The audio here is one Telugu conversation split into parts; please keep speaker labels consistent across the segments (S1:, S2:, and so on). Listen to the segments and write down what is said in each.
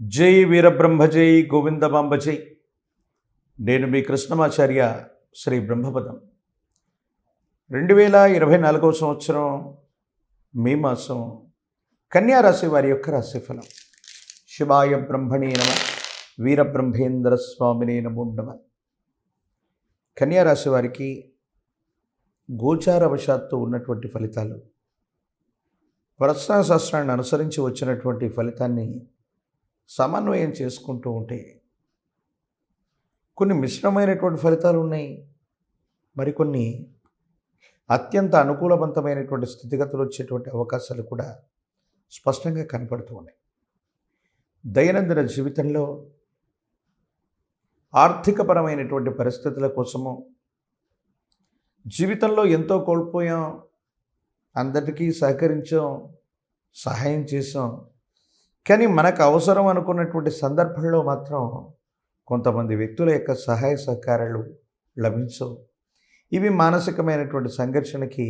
S1: జై వీరబ్రహ్మ జై గోవిందమాంబ జై నేను మీ కృష్ణమాచార్య శ్రీ బ్రహ్మపదం. రెండు వేల ఇరవై నాలుగవ సంవత్సరం మే మాసం కన్యారాశి వారి యొక్క రాశిఫలం. శివాయ బ్రహ్మణే నమ వీరబ్రహ్మేంద్ర స్వామినే నమోండమ కన్యారాశి వారికి గోచారవశాత్తు ఉన్నటువంటి ఫలితాలు ప్రశ్న శాస్త్రాన్ని అనుసరించి వచ్చినటువంటి ఫలితాన్ని సమన్వయం చేసుకుంటూ ఉంటే కొన్ని మిశ్రమైనటువంటి ఫలితాలు ఉన్నాయి. మరికొన్ని అత్యంత అనుకూలవంతమైనటువంటి స్థితిగతులు వచ్చేటువంటి అవకాశాలు కూడా స్పష్టంగా కనపడుతూ ఉన్నాయి. దైనందిన జీవితంలో ఆర్థికపరమైనటువంటి పరిస్థితుల కోసము జీవితంలో ఎంతో కోల్పోయాం. అందరికీ సహకరించాం. సహాయం చేసాం కానీ మనకు అవసరం అనుకున్నటువంటి సందర్భంలో మాత్రం కొంతమంది వ్యక్తుల యొక్క సహాయ సహకారాలు లభించవు. ఇవి మానసికమైనటువంటి సంఘర్షణకి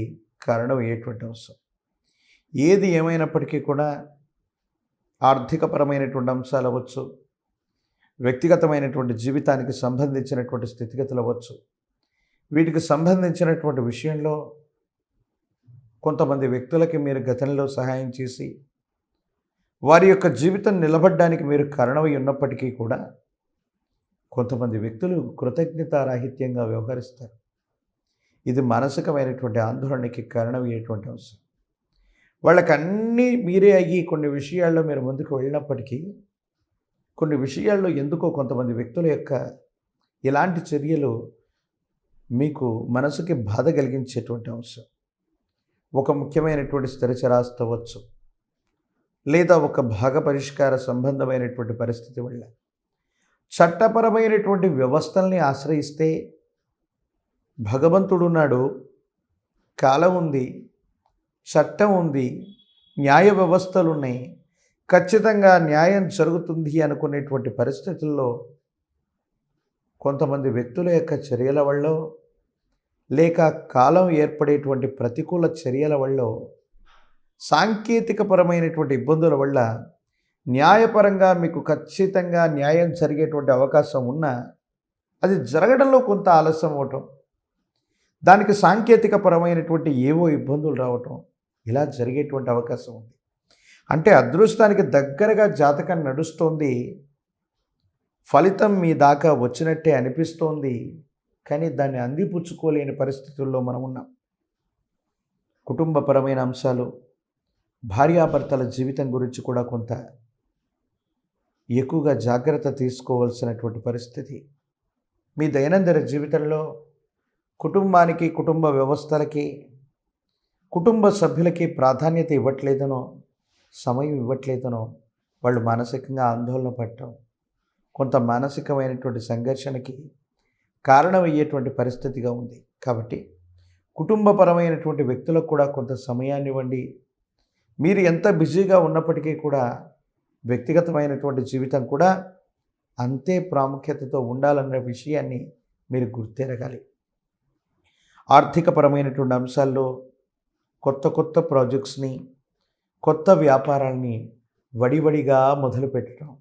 S1: కారణం అయ్యేటువంటి అవసరం ఏది ఏమైనప్పటికీ కూడా ఆర్థికపరమైనటువంటి అంశాలు అవ్వచ్చు వ్యక్తిగతమైనటువంటి జీవితానికి సంబంధించినటువంటి స్థితిగతులు అవ్వచ్చు. వీటికి సంబంధించినటువంటి విషయంలో కొంతమంది వ్యక్తులకి మీరు గతంలో సహాయం చేసి వారి యొక్క జీవితం నిలబడడానికి మీరు కారణమై ఉన్నప్పటికీ కూడా కొంతమంది వ్యక్తులు కృతజ్ఞతారాహిత్యంగా వ్యవహరిస్తారు. ఇది మానసికమైనటువంటి ఆందోళనకి కారణమయ్యేటువంటి అవసరం వాళ్ళకి అన్నీ మీరే అయ్యి కొన్ని విషయాల్లో మీరు ముందుకు వెళ్ళినప్పటికీ కొన్ని విషయాల్లో ఎందుకో కొంతమంది వ్యక్తుల యొక్క ఇలాంటి చర్యలు మీకు మనసుకి బాధ కలిగించేటువంటి అంశం. ఒక ముఖ్యమైనటువంటి స్థిరచరాస్తవచ్చు. లేదా ఒక భాగ పరిష్కార సంబంధమైనటువంటి పరిస్థితి వల్ల. చట్టపరమైనటువంటి వ్యవస్థల్ని ఆశ్రయిస్తే భగవంతుడున్నాడు కాలం ఉంది చట్టం ఉంది న్యాయ వ్యవస్థలు ఉన్నాయి ఖచ్చితంగా న్యాయం జరుగుతుంది అనుకునేటువంటి పరిస్థితుల్లో కొంతమంది వ్యక్తుల యొక్క చర్యల వల్ల లేక కాలం ఏర్పడేటువంటి ప్రతికూల చర్యల వల్ల సాంకేతికపరమైనటువంటి ఇబ్బందుల వల్ల న్యాయపరంగా మీకు ఖచ్చితంగా న్యాయం జరిగేటువంటి అవకాశం ఉన్నా అది జరగడంలో కొంత ఆలస్యం అవటం దానికి సాంకేతికపరమైనటువంటి ఏవో ఇబ్బందులు రావటం ఇలా జరిగేటువంటి అవకాశం ఉంది. అంటే అదృష్టానికి దగ్గరగా జాతకం నడుస్తోంది. ఫలితం మీ దాకా వచ్చినట్టే అనిపిస్తోంది. కానీ దాన్ని అందిపుచ్చుకోలేని పరిస్థితుల్లో మనం ఉన్నాం కుటుంబపరమైన అంశాలు భార్యాభర్తల జీవితం గురించి కూడా కొంత ఎక్కువగా జాగ్రత్త తీసుకోవాల్సినటువంటి పరిస్థితి. మీ దైనందిన జీవితంలో కుటుంబానికి కుటుంబ వ్యవస్థలకి కుటుంబ సభ్యులకి ప్రాధాన్యత ఇవ్వట్లేదనో సమయం ఇవ్వట్లేదనో వాళ్ళు మానసికంగా ఆందోళన పడటం కొంత మానసికమైనటువంటి సంఘర్షణకి కారణమయ్యేటువంటి పరిస్థితిగా ఉంది. కాబట్టి కుటుంబపరమైనటువంటి వ్యక్తులకు కూడా కొంత సమయాన్ని ఇవ్వండి. మీరు ఎంత బిజీగా ఉన్నప్పటికీ కూడా వ్యక్తిగతమైనటువంటి జీవితం కూడా అంతే ప్రాముఖ్యతతో ఉండాలన్న విషయాన్ని మీరు గుర్తెరగాలి. ఆర్థికపరమైనటువంటి అంశాల్లో కొత్త కొత్త ప్రాజెక్ట్స్ని కొత్త వ్యాపారాల్ని వడివడిగా మొదలుపెట్టడం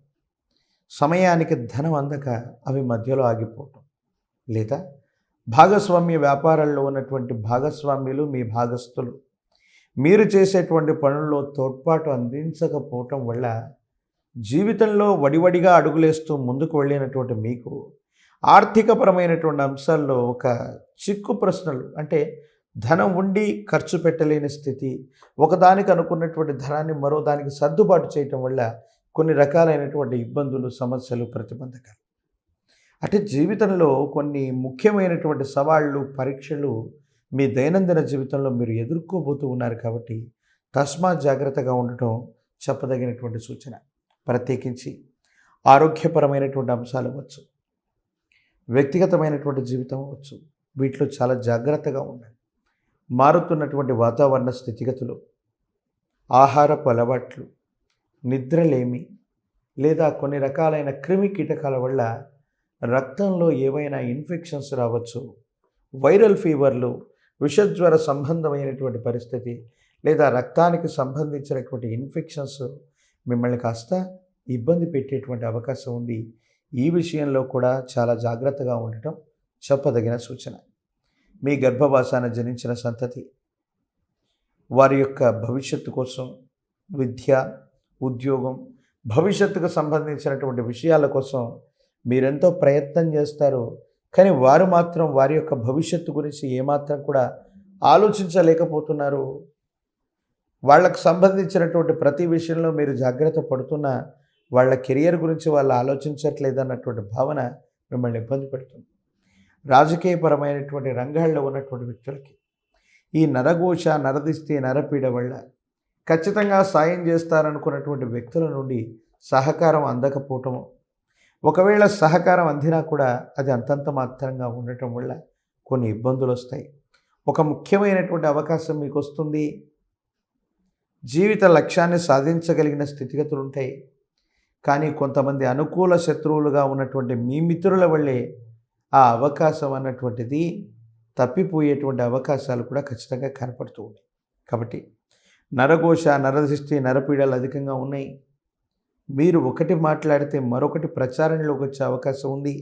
S1: సమయానికి ధనం అందక అవి మధ్యలో ఆగిపోవటం లేదా భాగస్వామ్య వ్యాపారాల్లో ఉన్నటువంటి భాగస్వామ్యులు మీ భాగస్థులు మీరు చేసేటువంటి పనుల్లో తోడ్పాటు అందించకపోవటం వల్ల జీవితంలో వడివడిగా అడుగులేస్తూ ముందుకు వెళ్ళినటువంటి మీకు ఆర్థికపరమైనటువంటి అంశాల్లో ఒక చిక్కు ప్రశ్నలు అంటే ధనం ఉండి ఖర్చు పెట్టలేని స్థితి ఒకదానికి అనుకున్నటువంటి ధనాన్ని మరో దానికి సర్దుబాటు చేయటం వల్ల కొన్ని రకాలైనటువంటి ఇబ్బందులు సమస్యలు ప్రతిబంధకాలు. అంటే జీవితంలో కొన్ని ముఖ్యమైనటువంటి సవాళ్ళు పరీక్షలు మీ దైనందిన జీవితంలో మీరు ఎదుర్కోబోతూ ఉన్నారు కాబట్టి తస్మా జాగ్రత్తగా ఉండటం చెప్పదగినటువంటి సూచన. ప్రత్యేకించి ఆరోగ్యపరమైనటువంటి అంశాలు అవ్వచ్చు. వ్యక్తిగతమైనటువంటి జీవితం అవ్వచ్చు. వీటిలో చాలా జాగ్రత్తగా ఉండాలి. మారుతున్నటువంటి వాతావరణ స్థితిగతులు ఆహారపు అలవాట్లు నిద్రలేమి లేదా కొన్ని రకాలైన క్రిమి కీటకాల వల్ల రక్తంలో ఏవైనా ఇన్ఫెక్షన్స్ రావచ్చు వైరల్ ఫీవర్లు విషజ్వర సంబంధమైనటువంటి పరిస్థితి లేదా రక్తానికి సంబంధించినటువంటి ఇన్ఫెక్షన్స్ మిమ్మల్ని కాస్త ఇబ్బంది పెట్టేటువంటి అవకాశం ఉంది. ఈ విషయంలో కూడా చాలా జాగ్రత్తగా ఉండటం చెప్పదగిన సూచన. మీ గర్భవాసాన జనించిన సంతతి వారి యొక్క భవిష్యత్తు కోసం విద్య ఉద్యోగం భవిష్యత్తుకు సంబంధించినటువంటి విషయాల కోసం మీరెంతో ప్రయత్నం చేస్తారు కానీ వారు మాత్రం వారి యొక్క భవిష్యత్తు గురించి ఏమాత్రం కూడా ఆలోచించలేకపోతున్నారు. వాళ్ళకు సంబంధించినటువంటి ప్రతి విషయంలో మీరు జాగ్రత్త పడుతున్నా వాళ్ళ కెరియర్ గురించి వాళ్ళు ఆలోచించట్లేదు అన్నటువంటి భావన మిమ్మల్ని ఇబ్బంది పెడుతుంది. రాజకీయపరమైనటువంటి రంగాల్లో ఉన్నటువంటి వ్యక్తులకి ఈ నరఘోష నరదిష్టి నరపీడ వల్ల ఖచ్చితంగా సాయం చేస్తారనుకున్నటువంటి వ్యక్తుల నుండి సహకారం అందకపోవటము ఒకవేళ సహకారం అందినా కూడా అది అంతంత మాత్రంగా ఉండటం వల్ల కొన్ని ఇబ్బందులు వస్తాయి. ఒక ముఖ్యమైనటువంటి అవకాశం మీకు వస్తుంది. జీవిత లక్ష్యాన్ని సాధించగలిగిన స్థితిగతులు ఉంటాయి. కానీ కొంతమంది అనుకూల శత్రువులుగా ఉన్నటువంటి మీ మిత్రుల వల్లే ఆ అవకాశం అన్నటువంటిది తప్పిపోయేటువంటి అవకాశాలు కూడా ఖచ్చితంగా కనపడుతూ ఉన్నాయి కాబట్టి నరఘోష నరదృష్టి నరపీడలు అధికంగా ఉన్నాయి. మీరు ఒకటి మాట్లాడితే మరొకటి ప్రచారంలోకి వచ్చే అవకాశం ఉంది.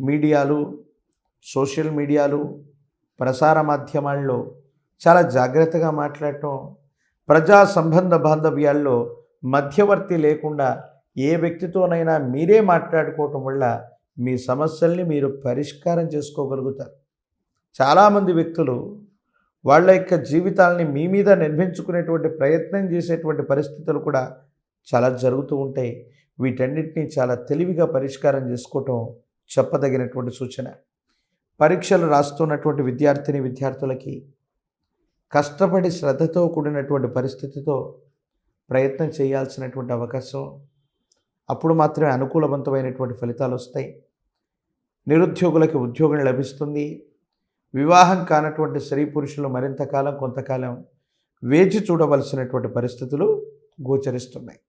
S1: మీడియాలు సోషల్ మీడియాలు ప్రసార మాధ్యమాల్లో చాలా జాగ్రత్తగా మాట్లాడటం ప్రజా సంబంధ బాంధవ్యాల్లో మధ్యవర్తి లేకుండా ఏ వ్యక్తితోనైనా మీరే మాట్లాడుకోవటం వల్ల మీ సమస్యల్ని మీరు పరిష్కారం చేసుకోగలుగుతారు. చాలామంది వ్యక్తులు వాళ్ళ యొక్క జీవితాలని మీ మీద నిర్మించుకునేటువంటి ప్రయత్నం చేసేటువంటి పరిస్థితులు కూడా చాలా జరుగుతూ ఉంటాయి వీటన్నిటినీ చాలా తెలివిగా పరిష్కారం చేసుకోవటం చెప్పదగినటువంటి సూచన. పరీక్షలు రాస్తున్నటువంటి విద్యార్థిని విద్యార్థులకి కష్టపడి శ్రద్ధతో కూడినటువంటి పరిస్థితితో ప్రయత్నం చేయాల్సినటువంటి అవకాశం అప్పుడు మాత్రమే అనుకూలవంతమైనటువంటి ఫలితాలు వస్తాయి. నిరుద్యోగులకి ఉద్యోగం లభిస్తుంది. వివాహం కానటువంటి స్త్రీ పురుషులు మరింతకాలం కొంతకాలం వేచి చూడవలసినటువంటి పరిస్థితులు గోచరిస్తున్నాయి.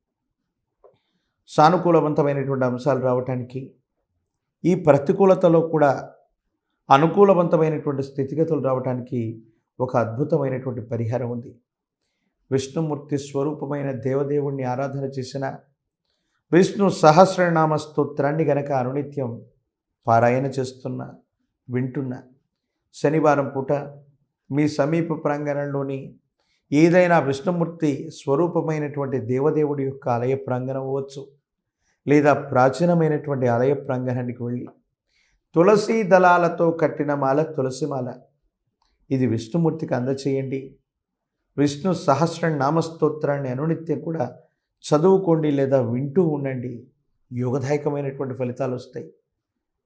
S1: సానుకూలవంతమైనటువంటి అంశాలు రావటానికి ఈ ప్రతికూలతలో కూడా అనుకూలవంతమైనటువంటి స్థితిగతులు రావటానికి ఒక అద్భుతమైనటువంటి పరిహారం ఉంది. విష్ణుమూర్తి స్వరూపమైన దేవదేవుణ్ణి ఆరాధన చేసిన విష్ణు సహస్రనామ స్తోత్రాన్ని గనక అనునిత్యం పారాయణ చేస్తున్న వింటున్న శనివారం పూట మీ సమీప ప్రాంగణంలోని ఏదైనా విష్ణుమూర్తి స్వరూపమైనటువంటి దేవదేవుడి యొక్క ఆలయ ప్రాంగణం అవ్వచ్చు. లేదా ప్రాచీనమైనటువంటి ఆలయ ప్రాంగణానికి వెళ్ళి తులసి దళాలతో కట్టిన మాల తులసి మాల. ఇది విష్ణుమూర్తికి అందచేయండి. విష్ణు సహస్ర నామస్తోత్రాన్ని అనునిత్యం కూడా చదువుకోండి లేదా వింటూ ఉండండి. యోగదాయకమైనటువంటి ఫలితాలు వస్తాయి.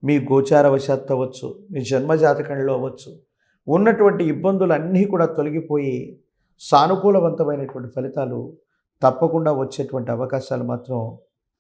S1: మీ గోచార వశాత్తు అవ్వచ్చు మీ జన్మజాతకంలో అవ్వచ్చు ఉన్నటువంటి ఇబ్బందులన్నీ కూడా తొలగిపోయి సానుకూలవంతమైనటువంటి ఫలితాలు తప్పకుండా వచ్చేటువంటి అవకాశాలు మాత్రం